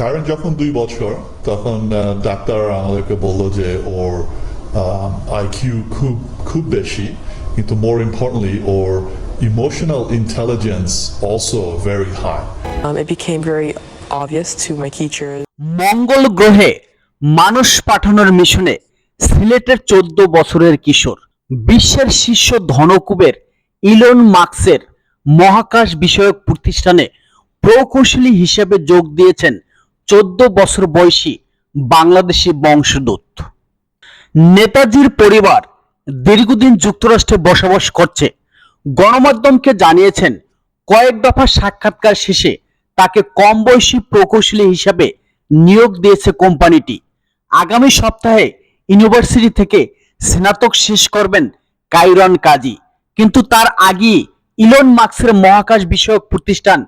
কারণ যখন দুই বছর তখন ডাক্তার আমাদেরকে বলল যে ওর আইকিউ খুব খুব বেশি কিন্তু more importantly or emotional intelligence also very high Um, it became very obvious to my teachers. মঙ্গল গ্রহে মানুষ পাঠানোর মিশনে সিলেটের চোদ্দ বছরের কিশোর বিশ্বের শীর্ষ ধনকুবের ইলন মার্কসের মহাকাশ বিষয়ক প্রতিষ্ঠানে প্রকৌশলী হিসেবে যোগ দিয়েছেন চোদ্দ বছর বয়সী বাংলাদেশি বংশোদ্ভূত। নেতাজির পরিবার দীর্ঘদিন যুক্তরাষ্ট্রে বসবাস করছে। গণমাধ্যমকে জানিয়েছেন, কয়েক দফা সাক্ষাৎকার শেষে তাকে কম বয়সী প্রকৌশলী হিসাবে নিয়োগ দিয়েছে কোম্পানিটি। আগামী সপ্তাহে ইউনিভার্সিটি থেকে স্নাতক শেষ করবেন কাইরন কাজী। কিন্তু তার আগেই ইলন মার্কসের মহাকাশ বিষয়ক প্রতিষ্ঠান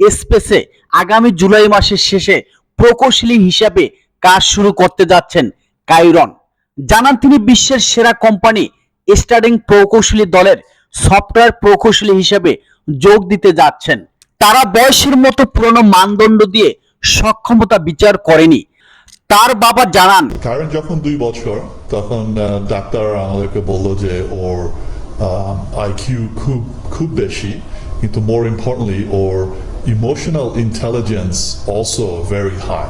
স্পেসে আগামী জুলাই মাসের শেষে প্রকৌশলী হিসাবে কাজ শুরু করতে যাচ্ছেন কাইরন জানান তিনি বিশ্বের সেরা কোম্পানি স্টার্ডিং প্রকৌশলী দলের সফটওয়্যার প্রকৌশলী হিসেবে যোগ দিতে যাচ্ছেন। তারা বয়সের মতো পুরনো মানদণ্ড দিয়ে সক্ষমতা বিচার করেনি। তার বাবা জানান কারণ যখন দুই বছর, তখন ডাক্তার আমাদেরকে বলল যে ওর আইকিউ খুব খুব বেশি, কিন্তু মোর ইম্পর্টেন্টলি ওর emotional intelligence also very high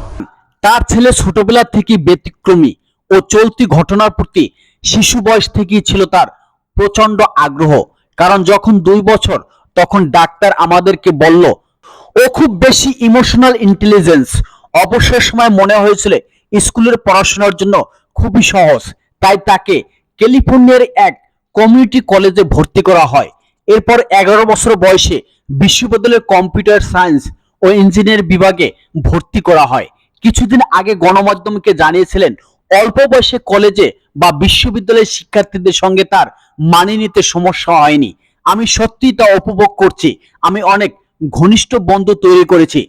তার ছেলে ছোটবেলা থেকে ব্যতিক্রমী ও চলতি ঘটনার প্রতি শিশু বয়স থেকেই ছিল তার প্রচণ্ড আগ্রহ। কারণ যখন দুই বছর, তখন ডাক্তার আমাদেরকে বলল, ও খুব বেশি ইমোশনাল ইন্টেলিজেন্স অবসর সময় মনে হয়েছিল, স্কুলের পড়াশোনার জন্য খুবই সহজ। তাই তাকে ক্যালিফোর্নিয়ার এক কমিউনিটি কলেজে ভর্তি করা হয়। এরপর এগারো বছর বয়সে বিশ্ববিদ্যালয়ের কম্পিউটার সায়েন্স ও ইঞ্জিনিয়ার বিভাগে ভর্তি করা হয়। কিছুদিন আগে গণমাধ্যমকে জানিয়েছিলেন, অল্প বয়সে কলেজে বা বিশ্ববিদ্যালয়ের শিক্ষার্থীদের সঙ্গে তার মানিয়ে নিতে সমস্যা হয়নি। আমি সত্যিই তা উপভোগ করছি। আমি অনেক ঘনিষ্ঠ বন্ধু তৈরি করেছি।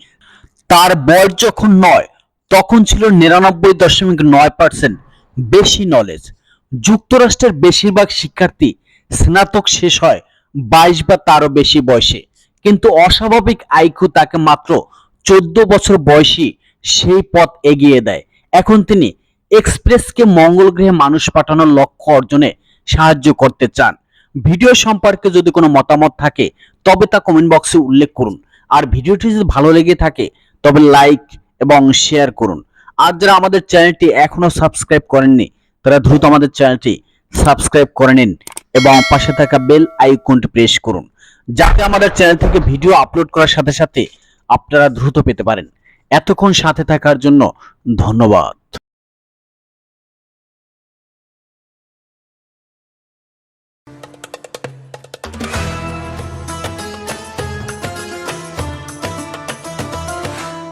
তার বয়স যখন নয়, তখন ছিল নিরানব্বই দশমিক নয় পার্সেন্ট। বেশি নলেজ যুক্তরাষ্ট্রের বেশিরভাগ শিক্ষার্থী স্নাতক শেষ হয় বাইশ বা তারও বেশি বয়সে। কিন্তু অস্বাভাবিক আইকু তাকে মাত্র চোদ্দ বছর বয়সী সেই পথ এগিয়ে দেয়। এখন তিনি এক্সপ্রেসকে মঙ্গল গ্রহে মানুষ পাঠানোর লক্ষ্য অর্জনে সাহায্য করতে চান। ভিডিও সম্পর্কে যদি কোনো মতামত থাকে, তবে তা কমেন্ট বক্সে উল্লেখ করুন। আর ভিডিওটি যদি ভালো লেগে থাকে, তবে লাইক এবং শেয়ার করুন। আর যারা আমাদের চ্যানেলটি এখনও সাবস্ক্রাইব করেননি, তারা দ্রুত আমাদের চ্যানেলটি সাবস্ক্রাইব করে নিন এবং পাশে থাকা বেল আইকনটি প্রেস করুন। যাতে আমাদের চ্যানেল থেকে ভিডিও আপলোড করার সাথে সাথে আপনারা দ্রুত পেতে পারেন। এতক্ষণ সাথে থাকার জন্য ধন্যবাদ।